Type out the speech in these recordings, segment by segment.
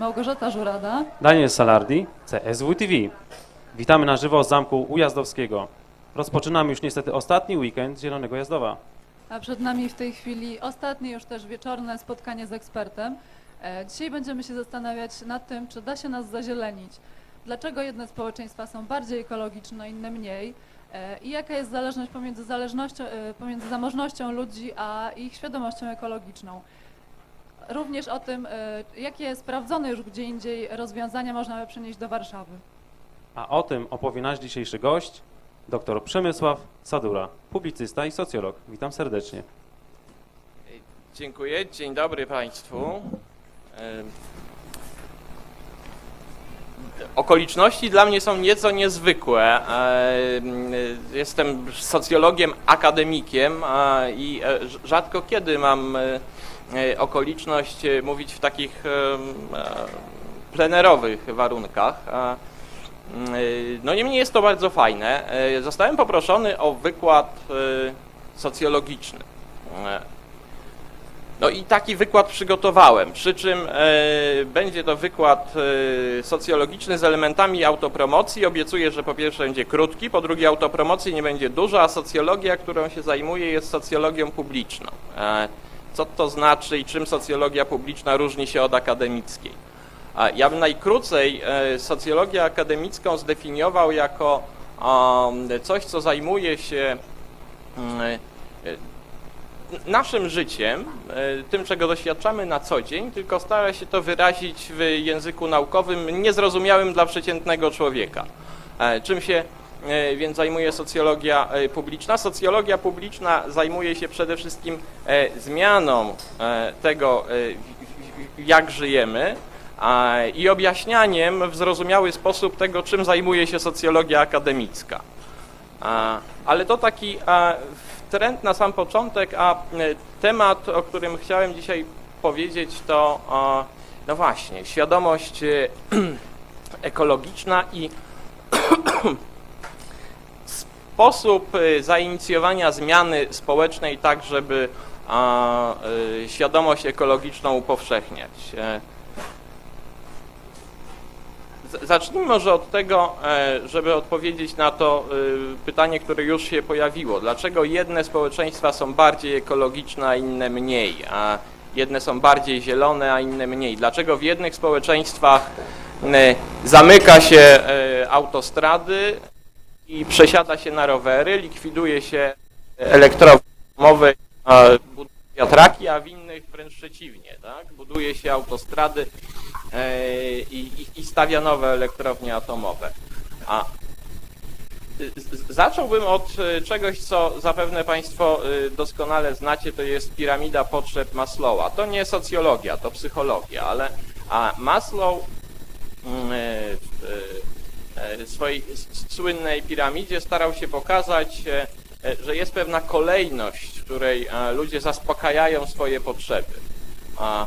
Małgorzata Żurada. Daniel Salardi, CSW TV. Witamy na żywo z Zamku Ujazdowskiego. Rozpoczynamy już niestety ostatni weekend Zielonego Jazdowa. A przed nami w tej chwili ostatnie już też wieczorne spotkanie z ekspertem. E, Dzisiaj będziemy się zastanawiać nad tym, czy da się nas zazielenić. Dlaczego jedne społeczeństwa są bardziej ekologiczne, inne mniej? E, I jaka jest zależność pomiędzy, zależnością, e, pomiędzy zamożnością ludzi a ich świadomością ekologiczną? Również o tym, e, jakie sprawdzone już gdzie indziej rozwiązania można by przenieść do Warszawy. A o tym opowie nasz dzisiejszy gość, dr Przemysław Sadura, publicysta i socjolog. Witam serdecznie. Dziękuję. Dzień dobry Państwu. Em, Okoliczności dla mnie są nieco niezwykłe. Em, Jestem socjologiem, akademikiem i e, rz- rzadko kiedy mam e, e, okoliczność e, mówić w takich e, plenerowych warunkach. E, No niemniej jest to bardzo fajne. E, Zostałem poproszony o wykład e, socjologiczny. E, no i taki wykład przygotowałem, przy czym e, będzie to wykład e, socjologiczny z elementami autopromocji. Obiecuję, że po pierwsze będzie krótki, po drugie autopromocji nie będzie dużo, a socjologia, którą się zajmuję jest socjologią publiczną. Co to znaczy i czym socjologia publiczna różni się od akademickiej? Ja bym najkrócej e, socjologię akademicką zdefiniował jako um, coś, co zajmuje się mm, e, naszym życiem, e, tym czego doświadczamy na co dzień, tylko stara się to wyrazić w języku naukowym niezrozumiałym dla przeciętnego człowieka. Czym się więc zajmuje socjologia e, publiczna? Socjologia publiczna zajmuje się przede wszystkim e, zmianą e, tego, e, jak żyjemy, i objaśnianiem w zrozumiały sposób tego, czym zajmuje się socjologia akademicka. Ale to taki trend na sam początek, a e, temat, o którym chciałem dzisiaj powiedzieć, to no właśnie, świadomość e, ekologiczna i sposób e, zainicjowania zmiany społecznej tak, żeby e, świadomość ekologiczną upowszechniać. E, Zacznijmy może od tego, e, żeby odpowiedzieć na to e, pytanie, które już się pojawiło. Dlaczego jedne społeczeństwa są bardziej ekologiczne, a inne mniej? A jedne są bardziej zielone, a inne mniej? Dlaczego w jednych społeczeństwach zamyka się autostrady i przesiada się na rowery, likwiduje się elektromowe buduje wiatraki, a w innych wręcz przeciwnie, tak? Buduje się autostrady e, i, i, i stawia nowe elektrownie atomowe. A zacząłbym od e, czegoś, co zapewne Państwo e, doskonale znacie, to jest piramida potrzeb Maslowa. To nie socjologia, to psychologia, ale a Maslow mm, e, e, swojej s- słynnej piramidzie starał się pokazać, e, e, że jest pewna kolejność, w której e, ludzie zaspokajają swoje potrzeby. E,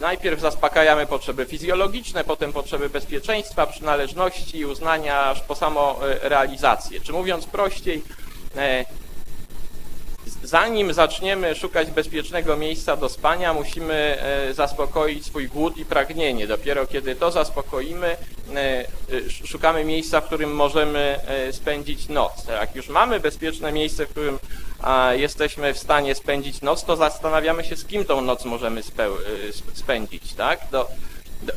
najpierw zaspokajamy potrzeby fizjologiczne, potem potrzeby bezpieczeństwa, przynależności uznania, aż po samo e, realizację. Czy mówiąc prościej, e, zanim zaczniemy szukać bezpiecznego miejsca do spania, musimy e, zaspokoić swój głód i pragnienie. Dopiero kiedy to zaspokoimy, e, sz- szukamy miejsca, w którym możemy e, spędzić noc. Jak już mamy bezpieczne miejsce, w którym jesteśmy w stanie spędzić noc, to zastanawiamy się, z kim tą noc możemy spędzić. Tak? Do, do,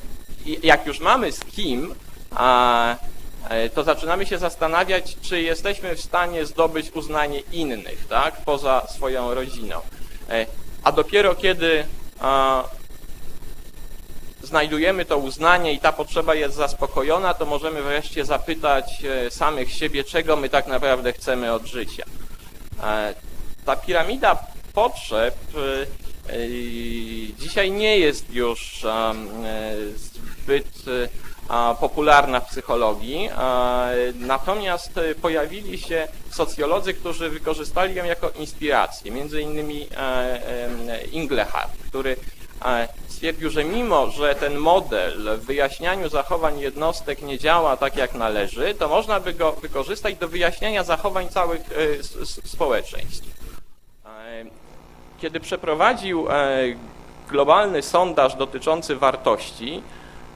jak już mamy z kim, to zaczynamy się zastanawiać, czy jesteśmy w stanie zdobyć uznanie innych, tak, poza swoją rodziną. E, A dopiero kiedy a, znajdujemy to uznanie i ta potrzeba jest zaspokojona, to możemy wreszcie zapytać e, samych siebie, czego my tak naprawdę chcemy od życia. E, Ta piramida potrzeb e, e, dzisiaj nie jest już e, zbyt e, popularna w psychologii, natomiast e, pojawili się socjolodzy, którzy wykorzystali ją jako inspirację, między innymi e, Inglehart, który stwierdził, że mimo, że ten model w wyjaśnianiu zachowań jednostek nie działa tak jak należy, to można by go wykorzystać do wyjaśniania zachowań całych e, społeczeństw. Kiedy przeprowadził globalny sondaż dotyczący wartości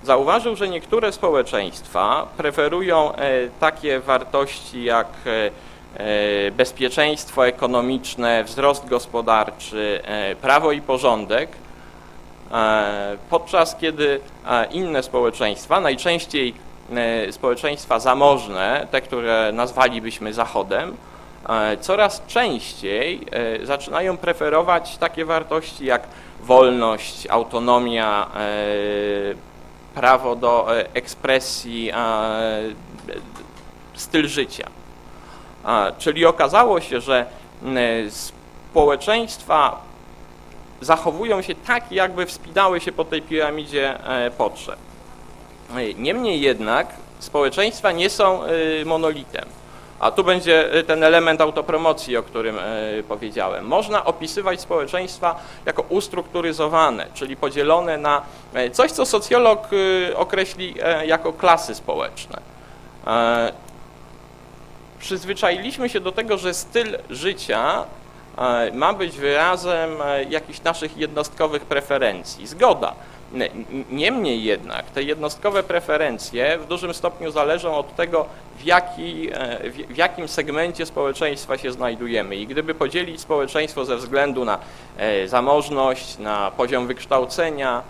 zauważył, że niektóre społeczeństwa preferują e, takie wartości jak e, e, bezpieczeństwo ekonomiczne, wzrost gospodarczy, prawo i porządek, podczas kiedy inne społeczeństwa, najczęściej społeczeństwa zamożne, te, które nazwalibyśmy Zachodem, coraz częściej zaczynają preferować takie wartości jak wolność, autonomia, prawo do e, ekspresji, styl życia. Czyli okazało się, że społeczeństwa zachowują się tak, jakby wspinały się po tej piramidzie e, potrzeb. Niemniej jednak społeczeństwa nie są e, monolitem. A tu będzie e, ten element autopromocji, o którym e, powiedziałem. Można opisywać społeczeństwa jako ustrukturyzowane, czyli podzielone na e, coś, co socjolog określi jako klasy społeczne. E, Przyzwyczailiśmy się do tego, że styl życia e, ma być wyrazem e, jakichś naszych jednostkowych preferencji. Zgoda. Niemniej jednak te jednostkowe preferencje w dużym stopniu zależą od tego, w, jaki, e, w, jakim segmencie społeczeństwa się znajdujemy. I gdyby podzielić społeczeństwo ze względu na e, zamożność, na poziom wykształcenia,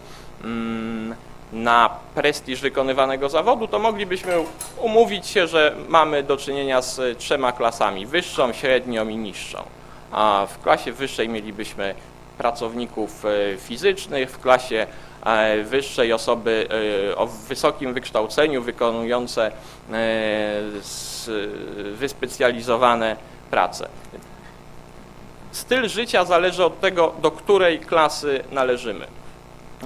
mm, na prestiż wykonywanego zawodu, to moglibyśmy umówić się, że mamy do czynienia z trzema klasami, wyższą, średnią i niższą. A w klasie wyższej mielibyśmy pracowników e, fizycznych, w klasie wyższej osoby e, o wysokim wykształceniu wykonujące e, wyspecjalizowane prace. Styl życia zależy od tego, do której klasy należymy.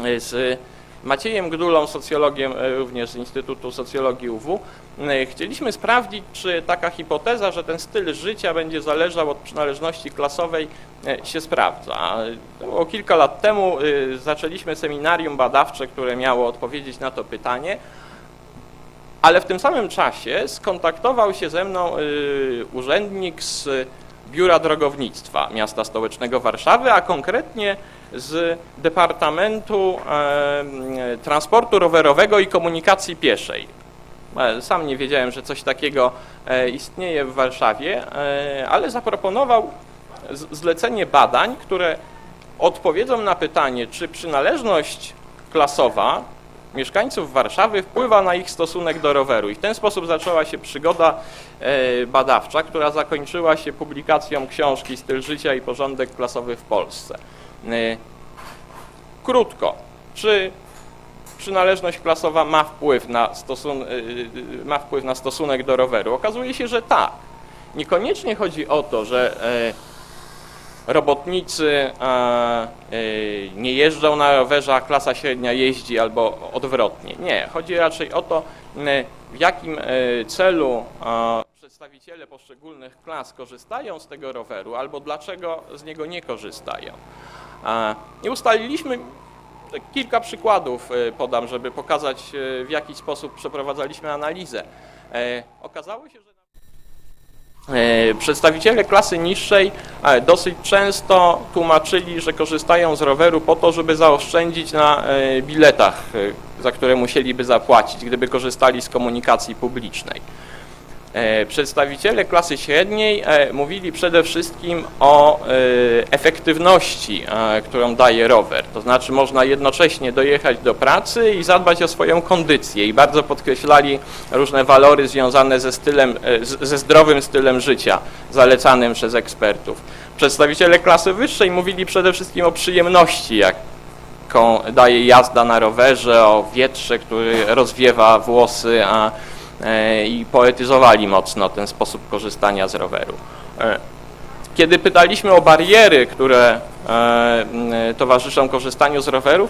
E, Z Maciejem Gdulą, socjologiem e, również z Instytutu Socjologii UW, e, chcieliśmy sprawdzić, czy taka hipoteza, że ten styl życia będzie zależał od przynależności klasowej, e, się sprawdza. Było kilka lat temu zaczęliśmy seminarium badawcze, które miało odpowiedzieć na to pytanie, ale w tym samym czasie skontaktował się ze mną urzędnik z Biura Drogownictwa Miasta Stołecznego Warszawy, a konkretnie z Departamentu Transportu Rowerowego i Komunikacji Pieszej. E, Sam nie wiedziałem, że coś takiego e, istnieje w Warszawie, e, ale zaproponował zlecenie badań, które odpowiedzą na pytanie, czy przynależność klasowa mieszkańców Warszawy wpływa na ich stosunek do roweru. I w ten sposób zaczęła się przygoda e, badawcza, która zakończyła się publikacją książki Styl życia i porządek klasowy w Polsce. E, Krótko, czy przynależność klasowa ma wpływ na, stosun e, ma wpływ na stosunek do roweru? Okazuje się, że tak. Niekoniecznie chodzi o to, że robotnicy e, nie jeżdżą na rowerze, a klasa średnia jeździ albo odwrotnie. Nie, chodzi raczej o to, e, w jakim e, celu przedstawiciele poszczególnych klas korzystają z tego roweru albo dlaczego z niego nie korzystają. I ustaliliśmy kilka przykładów podam, żeby pokazać w jaki sposób przeprowadzaliśmy analizę. Okazało się, że Przedstawiciele klasy niższej e, dosyć często tłumaczyli, że korzystają z roweru po to, żeby zaoszczędzić na e, biletach, e, za które musieliby zapłacić, gdyby korzystali z komunikacji publicznej. E, Przedstawiciele klasy średniej e, mówili przede wszystkim o e, efektywności, którą daje rower. To znaczy można jednocześnie dojechać do pracy i zadbać o swoją kondycję i bardzo podkreślali różne walory związane ze stylem, ze zdrowym stylem życia zalecanym przez ekspertów. Przedstawiciele klasy wyższej mówili przede wszystkim o przyjemności, jaką daje jazda na rowerze, o wietrze, który rozwiewa włosy, a i poetyzowali mocno ten sposób korzystania z roweru. E, Kiedy pytaliśmy o bariery, które e, towarzyszą korzystaniu z rowerów,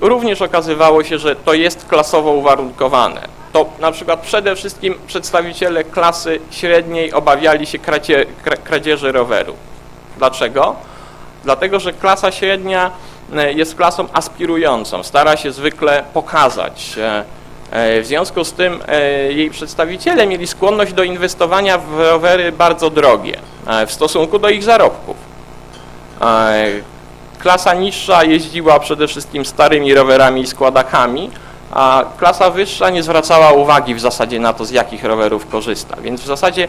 również okazywało się, że to jest klasowo uwarunkowane. To na przykład przede wszystkim przedstawiciele klasy średniej obawiali się kradzieży roweru. Dlaczego? Dlatego, że klasa średnia e, jest klasą aspirującą, stara się zwykle pokazać. E, W związku z tym e, jej przedstawiciele mieli skłonność do inwestowania w rowery bardzo drogie e, w stosunku do ich zarobków. Klasa niższa jeździła przede wszystkim starymi rowerami i składakami, a klasa wyższa nie zwracała uwagi w zasadzie na to, z jakich rowerów korzysta. Więc w zasadzie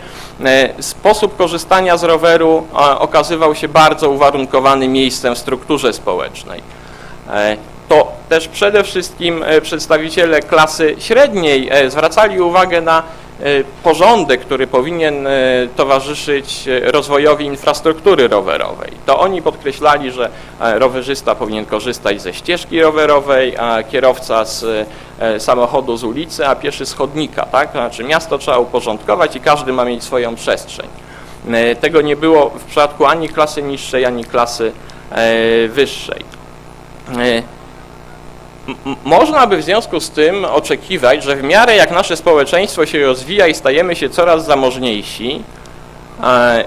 sposób korzystania z roweru okazywał się bardzo uwarunkowany miejscem w strukturze społecznej. To też przede wszystkim e, przedstawiciele klasy średniej e, zwracali uwagę na e, porządek, który powinien towarzyszyć rozwojowi infrastruktury rowerowej. To oni podkreślali, że rowerzysta powinien korzystać ze ścieżki rowerowej, a kierowca z samochodu z ulicy, a pieszy z chodnika. Tak? Znaczy miasto trzeba uporządkować i każdy ma mieć swoją przestrzeń. Tego nie było w przypadku ani klasy niższej, ani klasy wyższej. Można by w związku z tym oczekiwać, że w miarę jak nasze społeczeństwo się rozwija i stajemy się coraz zamożniejsi, e,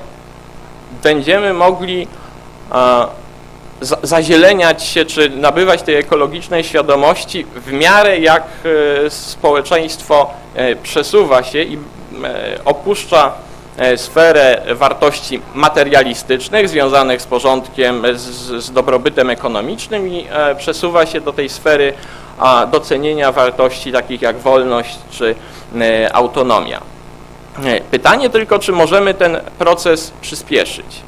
będziemy mogli e, za- zazieleniać się czy nabywać tej ekologicznej świadomości w miarę jak e, społeczeństwo przesuwa się i opuszcza sferę wartości materialistycznych związanych z porządkiem, z, z dobrobytem ekonomicznym i e, przesuwa się do tej sfery docenienia wartości takich jak wolność czy e, autonomia. E, Pytanie tylko, czy możemy ten proces przyspieszyć.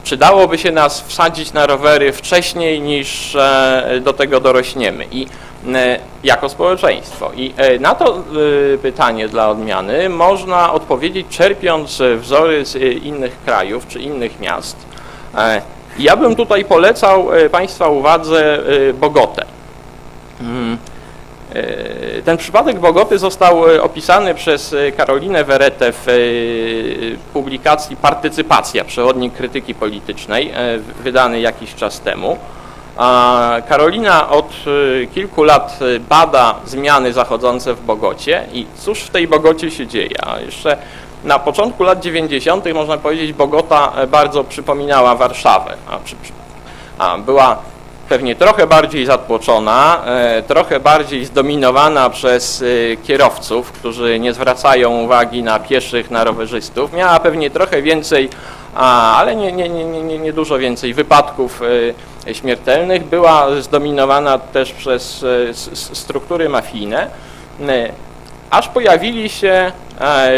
E, Czy dałoby się nas wsadzić na rowery wcześniej niż e, do tego dorośniemy i e, jako społeczeństwo? I e, na to pytanie dla odmiany można odpowiedzieć czerpiąc wzory z innych krajów czy innych miast. Ja bym tutaj polecał Państwa uwadze Bogotę. E, Ten przypadek Bogoty został e, opisany przez e, Karolinę Weretę w publikacji Partycypacja, przewodnik krytyki politycznej, wydany jakiś czas temu. Karolina od kilku lat bada zmiany zachodzące w Bogocie i cóż w tej Bogocie się dzieje. A jeszcze na początku lat 90. można powiedzieć, Bogota bardzo przypominała Warszawę. A była pewnie trochę bardziej zatłoczona, e, trochę bardziej zdominowana przez e, kierowców, którzy nie zwracają uwagi na pieszych, na rowerzystów. Miała pewnie trochę więcej, ale nie, nie, nie, nie, nie, dużo więcej wypadków e, śmiertelnych. Była zdominowana też przez struktury mafijne. Aż pojawili się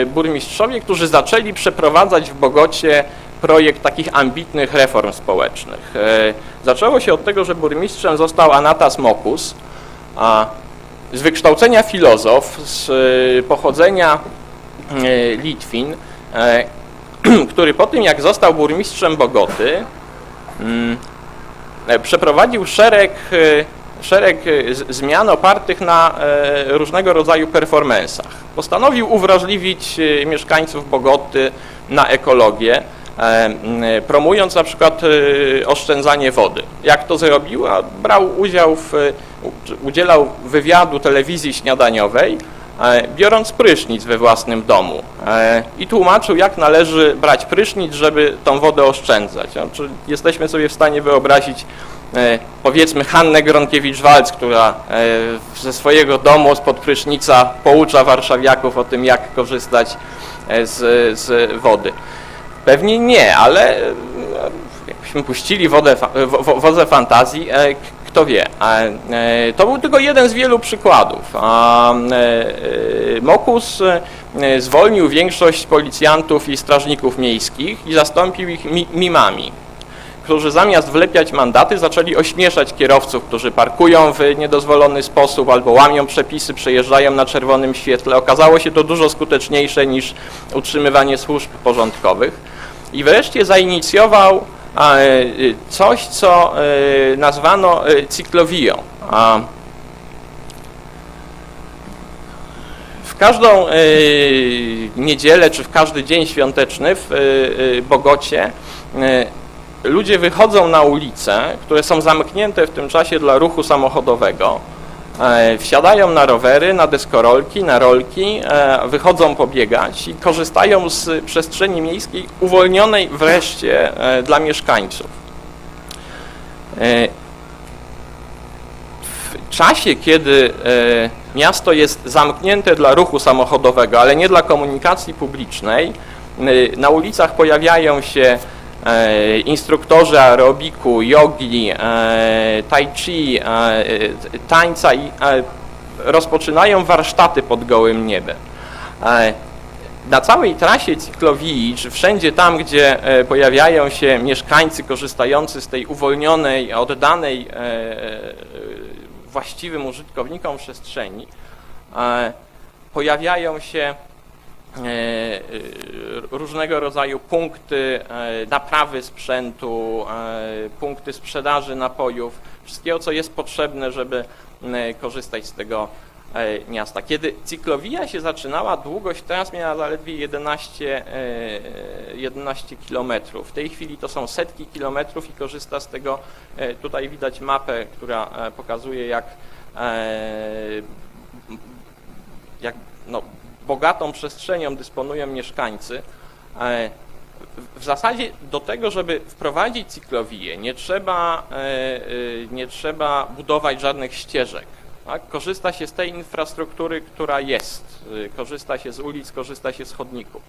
burmistrzowie, którzy zaczęli przeprowadzać w Bogocie projekt takich ambitnych reform społecznych. E, Zaczęło się od tego, że burmistrzem został Anatas Mokus, a z wykształcenia filozof, z e, pochodzenia e, Litwin, który po tym jak został burmistrzem Bogoty, mm, przeprowadził szereg, szereg zmian opartych na różnego rodzaju performansach. Postanowił uwrażliwić mieszkańców Bogoty na ekologię, promując na przykład e, oszczędzanie wody. Jak to zrobił? A brał udział w, e, udzielał wywiadu telewizji śniadaniowej, e, biorąc prysznic we własnym domu e, i tłumaczył, jak należy brać prysznic, żeby tą wodę oszczędzać. Czy jesteśmy sobie w stanie wyobrazić, e, powiedzmy, Hannę Gronkiewicz-Walc, która e, ze swojego domu spod prysznica poucza warszawiaków o tym, jak korzystać e, z, z wody. Pewnie nie, ale e, jakbyśmy puścili wodę, fantazji, e, kto wie. E, To był tylko jeden z wielu przykładów. Mokus zwolnił większość policjantów i strażników miejskich i zastąpił ich mi- mimami którzy zamiast wlepiać mandaty zaczęli ośmieszać kierowców, którzy parkują w niedozwolony sposób albo łamią przepisy, przejeżdżają na czerwonym świetle. Okazało się to dużo skuteczniejsze niż utrzymywanie służb porządkowych. I wreszcie zainicjował a, e, coś, co e, nazwano e, cyklowią. W każdą e, niedzielę czy w każdy dzień świąteczny w e, e, Bogocie e, ludzie wychodzą na ulice, które są zamknięte w tym czasie dla ruchu samochodowego, e, wsiadają na rowery, na deskorolki, na rolki, e, wychodzą pobiegać i korzystają z przestrzeni miejskiej uwolnionej wreszcie e, dla mieszkańców. E, w czasie, kiedy e, miasto jest zamknięte dla ruchu samochodowego, ale nie dla komunikacji publicznej, e, na ulicach pojawiają się e, instruktorzy aerobiku, jogi, e, tai chi, e, e, tańca i e, rozpoczynają warsztaty pod gołym niebem. E, na całej trasie cyklowii, czy wszędzie tam, gdzie e, pojawiają się mieszkańcy korzystający z tej uwolnionej, oddanej e, e, właściwym użytkownikom przestrzeni, e, pojawiają się e, e, różnego rodzaju punkty e, naprawy sprzętu, e, punkty sprzedaży napojów, wszystkiego, co jest potrzebne, żeby e, korzystać z tego e, miasta. Kiedy cyklowija się zaczynała, długość tras miała zaledwie 11, e, 11 kilometrów. W tej chwili to są setki kilometrów i korzysta z tego, e, tutaj widać mapę, która e, pokazuje jak, e, jak no, bogatą przestrzenią dysponują mieszkańcy. E, w- zasadzie do tego, żeby wprowadzić cyklowiję, nie trzeba, e, e, nie trzeba budować żadnych ścieżek. Tak? Korzysta się z tej infrastruktury, która jest. Korzysta się z ulic, korzysta się z chodników.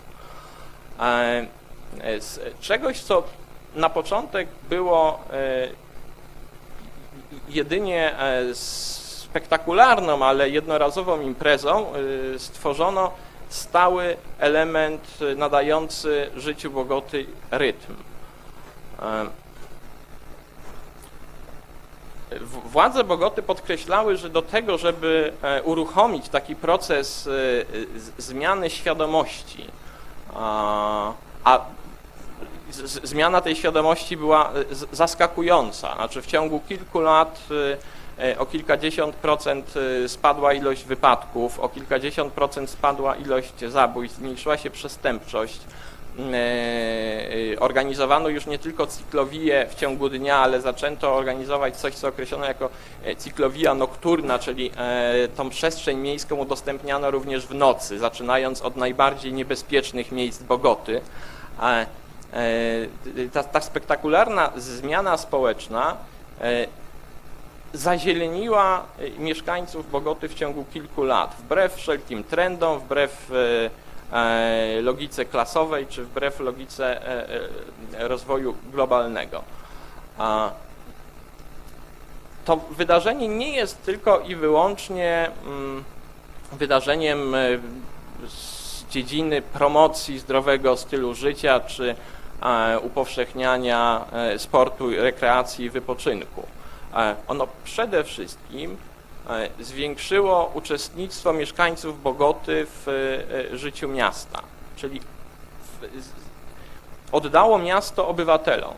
Z czegoś, co na początek było jedynie e, spektakularną, ale jednorazową imprezą, e, stworzono stały element e, nadający życiu Bogoty rytm. W- Władze Bogoty podkreślały, że do tego, żeby e, uruchomić taki proces zmiany świadomości, a, zmiana tej świadomości była zaskakująca. Znaczy w ciągu kilku lat o kilkadziesiąt procent e, spadła ilość wypadków, o kilkadziesiąt procent spadła ilość zabójstw, zmniejszyła się przestępczość. E, e, Organizowano już nie tylko cyklowiję w ciągu dnia, ale zaczęto organizować coś, co określono jako e, cyklowija nokturna, czyli e, tą przestrzeń miejską udostępniano również w nocy, zaczynając od najbardziej niebezpiecznych miejsc Bogoty. E, ta, ta spektakularna zmiana społeczna e, zazieleniła e, mieszkańców Bogoty w ciągu kilku lat, wbrew wszelkim trendom, wbrew e, e, logice klasowej, czy wbrew logice rozwoju globalnego. To wydarzenie nie jest tylko i wyłącznie mm, wydarzeniem z dziedziny promocji zdrowego stylu życia, czy upowszechniania sportu, rekreacji i wypoczynku. E, Ono przede wszystkim e, zwiększyło uczestnictwo mieszkańców Bogoty w e, życiu miasta, czyli oddało miasto obywatelom.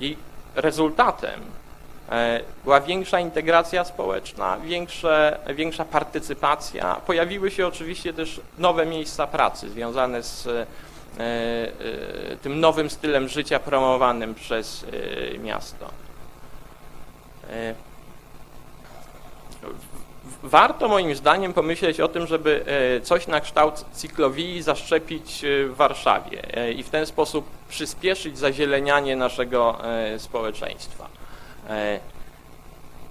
I rezultatem była większa integracja społeczna, większe, większa partycypacja. Pojawiły się oczywiście też nowe miejsca pracy związane z tym nowym stylem życia promowanym przez e, miasto. E, Warto moim zdaniem pomyśleć o tym, żeby e, coś na kształt cyklowii zaszczepić e, w Warszawie e, i w ten sposób przyspieszyć zazielenianie naszego e, społeczeństwa.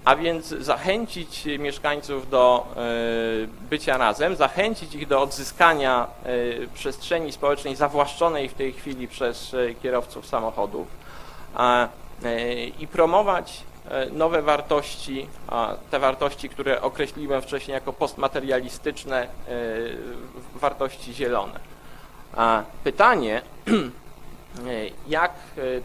A więc zachęcić mieszkańców do e, bycia razem, zachęcić ich do odzyskania e, przestrzeni społecznej zawłaszczonej w tej chwili przez e, kierowców samochodów i promować nowe wartości, te wartości, które określiłem wcześniej jako postmaterialistyczne, wartości zielone. Pytanie, jak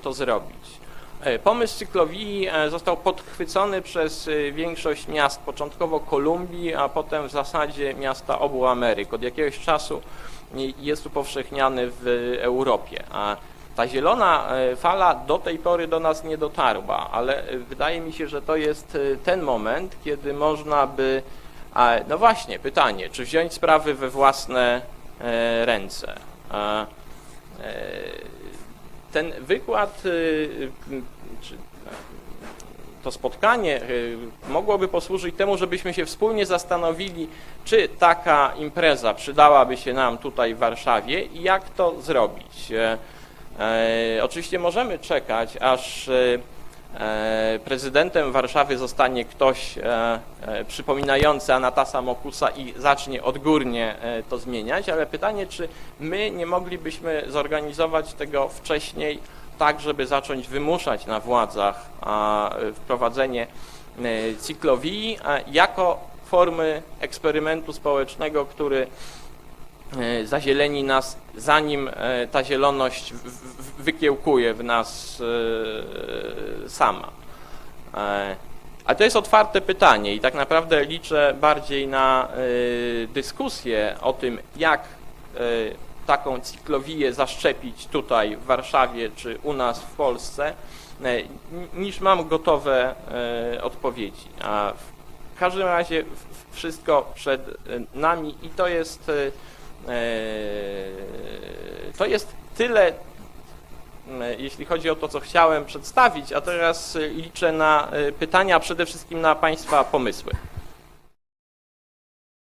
to zrobić? E, Pomysł cyklowii e, został podchwycony przez e, większość miast, początkowo Kolumbii, a potem w zasadzie miasta obu Ameryk. Od jakiegoś czasu jest upowszechniany w Europie. A ta zielona fala do tej pory do nas nie dotarła, ale wydaje mi się, że to jest ten moment, kiedy można by. No właśnie, pytanie, czy wziąć sprawy we własne ręce? Ten wykład, y, czy to spotkanie y, mogłoby posłużyć temu, żebyśmy się wspólnie zastanowili, czy taka impreza przydałaby się nam tutaj w Warszawie i jak to zrobić. E, e, Oczywiście możemy czekać, aż e, prezydentem Warszawy zostanie ktoś e, e, przypominający Anatasa Mokusa i zacznie odgórnie e, to zmieniać, ale pytanie, czy my nie moglibyśmy zorganizować tego wcześniej, tak żeby zacząć wymuszać na władzach wprowadzenie e, cyklowii jako formy eksperymentu społecznego, który e, zazieleni nas, zanim e, ta zieloność wykiełkuje w nas e, sama. Ale to jest otwarte pytanie i tak naprawdę liczę bardziej na e, dyskusję o tym, jak e, taką cyklowiję zaszczepić tutaj w Warszawie czy u nas w Polsce, niż mam gotowe odpowiedzi. A w każdym razie wszystko przed nami i to jest to jest tyle, jeśli chodzi o to, co chciałem przedstawić, a teraz e, liczę na e, pytania, przede wszystkim na Państwa pomysły.